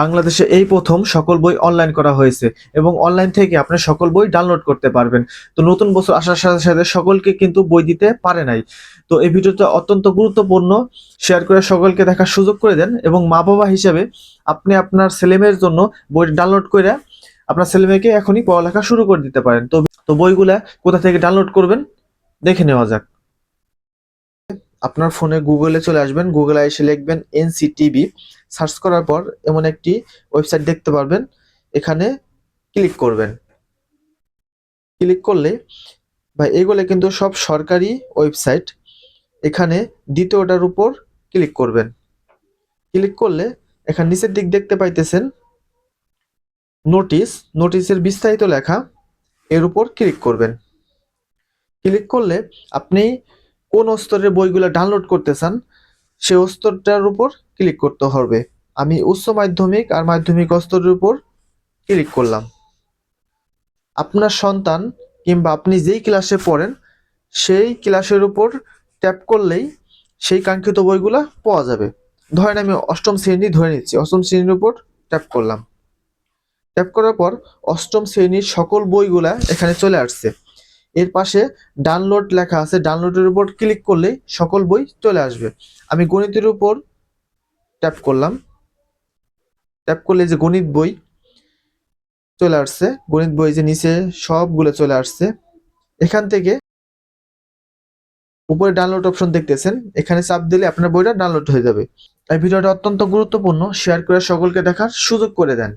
বাংলাদেশে এই প্রথম সকল বই অনলাইন করা হয়েছে এবং অনলাইন থেকে আপনি সকল বই ডাউনলোড করতে পারবেন। তো নতুন বছর আসার সাথে সাথে সকলকে কিন্তু বই দিতে পারে নাই। তো এই ভিডিওটা অত্যন্ত গুরুত্বপূর্ণ। শেয়ার করে সকলকে দেখার সুযোগ করে দেন এবং মা বাবা হিসেবে আপনি আপনার ছেলেমেয়ের জন্য বই ডাউনলোড করে আপনার ছেলেমেয়েকে এখনই পড়ালেখা শুরু করে দিতে পারেন। তো তো বইগুলা কোথা থেকে ডাউনলোড করবেন, দেখে নেওয়া যাক। আপনার ফোনে গুগলে চলে আসবেন, গুগলে এসে লিখবেন এনসিটিভি। সার্চ করার পর এমন একটি ওয়েবসাইট দেখতে পারবেন, এখানে ক্লিক করবেন। ক্লিক করলে বা এগুলো কিন্তু সব সরকারি ওয়েবসাইট এখানে দ্বিতীয়টার উপর ক্লিক করবেন। ক্লিক করলে এখানে নিচের দিক দেখতে পাইতেছেন নোটিশ নোটিশের বিস্তারিত লেখা, এর উপর ক্লিক করবেন। ক্লিক করলে আপনি কোন স্তরের বইগুলো ডাউনলোড করতে চান সে স্তরটার উপর ক্লিক করতে হবে। আমি উচ্চ মাধ্যমিক আর মাধ্যমিক স্তরের উপর ক্লিক করলাম। আপনার সন্তান কিংবা আপনি যেই ক্লাসে পড়েন, সেই ক্লাসের উপর ট্যাপ করলেই সেই কাঙ্ক্ষিত বইগুলো পাওয়া যাবে। ধরেন আমি অষ্টম শ্রেণি ধরে নিচ্ছি, অষ্টম শ্রেণির উপর ট্যাপ করলাম। ট্যাপ করার পর অষ্টম শ্রেণির সকল বইগুলা এখানে চলে আসছে। এর পাশে ডাউনলোড লেখা আছে। ডাউনলোডের উপর ক্লিক করলেই সকল বই চলে আসবে। আমি গণিতের উপর ট্যাপ করলাম। ট্যাপ করলে যে গণিত বই চলে আসছে। গণিত বই যে নিচে সবগুলো চলে আসছে। এখান থেকে উপরে ডাউনলোড অপশন দেখতেছেন। এখানে চাপ দিলে আপনার বইটা ডাউনলোড হয়ে যাবে। এই ভিডিওটা অত্যন্ত গুরুত্বপূর্ণ। শেয়ার করে সকলকে দেখার সুযোগ করে দেন।